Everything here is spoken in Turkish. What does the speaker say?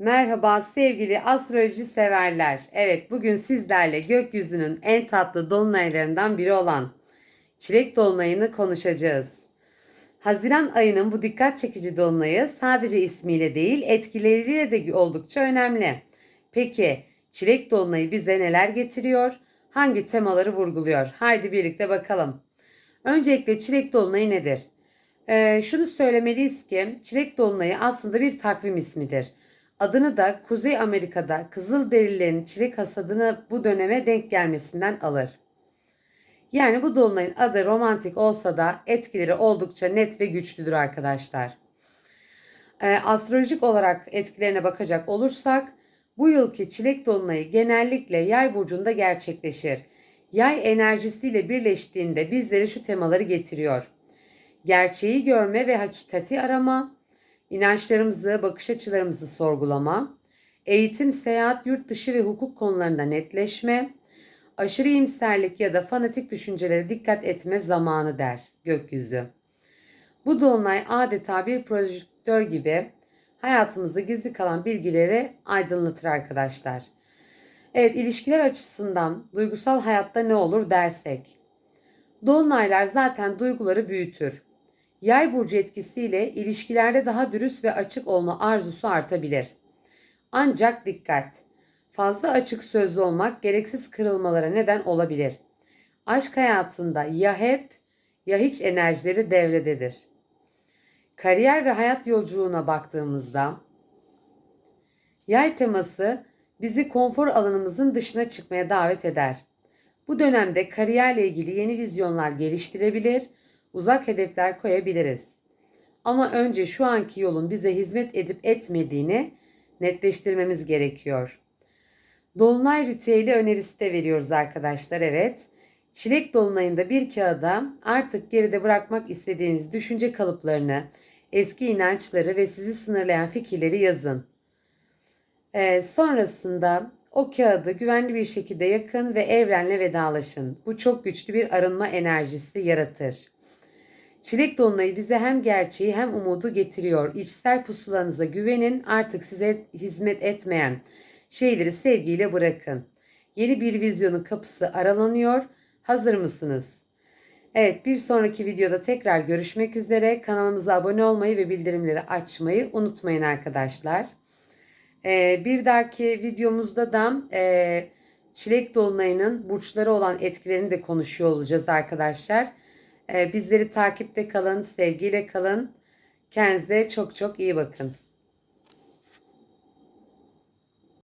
Merhaba sevgili astroloji severler. Evet bugün sizlerle gökyüzünün en tatlı dolunaylarından biri olan Çilek Dolunay'ını konuşacağız. Haziran ayının bu dikkat çekici dolunayı sadece ismiyle değil etkileriyle de oldukça önemli. Peki Çilek Dolunayı bize neler getiriyor? Hangi temaları vurguluyor? Haydi birlikte bakalım. Öncelikle Çilek Dolunayı nedir? Ee, şunu söylemeliyiz ki Çilek Dolunayı aslında bir takvim ismidir. Adını da Kuzey Amerika'da Kızılderililerin çilek hasadını bu döneme denk gelmesinden alır. Yani bu dolunayın adı romantik olsa da etkileri oldukça net ve güçlüdür arkadaşlar. Ee, astrolojik olarak etkilerine bakacak olursak bu yılki çilek dolunayı genellikle yay burcunda gerçekleşir. Yay enerjisiyle birleştiğinde bizlere şu temaları getiriyor. Gerçeği görme ve hakikati arama, inançlarımızı, bakış açılarımızı sorgulama, eğitim, seyahat, yurt dışı ve hukuk konularında netleşme, aşırı iyimserlik ya da fanatik düşüncelere dikkat etme zamanı der gökyüzü. Bu dolunay adeta bir projektör gibi hayatımızda gizli kalan bilgileri aydınlatır arkadaşlar. Evet ilişkiler açısından duygusal hayatta ne olur dersek. Dolunaylar zaten duyguları büyütür. Yay burcu etkisiyle ilişkilerde daha dürüst ve açık olma arzusu artabilir. Ancak dikkat. Fazla açık sözlü olmak gereksiz kırılmalara neden olabilir. Aşk hayatında ya hep ya hiç enerjileri devrededir. Kariyer ve hayat yolculuğuna baktığımızda yay teması bizi konfor alanımızın dışına çıkmaya davet eder. Bu dönemde kariyerle ilgili yeni vizyonlar geliştirebilir, uzak hedefler koyabiliriz. Ama önce şu anki yolun bize hizmet edip etmediğini netleştirmemiz gerekiyor. Dolunay ritüeli önerisi de veriyoruz arkadaşlar evet. Çilek dolunayında bir kağıda artık geride bırakmak istediğiniz düşünce kalıplarını, eski inançları ve sizi sınırlayan fikirleri yazın. Ee, sonrasında o kağıdı güvenli bir şekilde yakın ve evrenle vedalaşın. Bu çok güçlü bir arınma enerjisi yaratır. Çilek dolunayı bize hem gerçeği hem umudu getiriyor. İçsel pusulanıza güvenin. Artık size hizmet etmeyen şeyleri sevgiyle bırakın. Yeni bir vizyonun kapısı aralanıyor. Hazır mısınız? Evet bir sonraki videoda tekrar görüşmek üzere. Kanalımıza abone olmayı ve bildirimleri açmayı unutmayın arkadaşlar. Ee, bir dahaki videomuzda da e, çilek dolunayının burçları olan etkilerini de konuşuyor olacağız arkadaşlar. Ee, bizleri takipte kalın, sevgiyle kalın. Kendinize çok çok iyi bakın.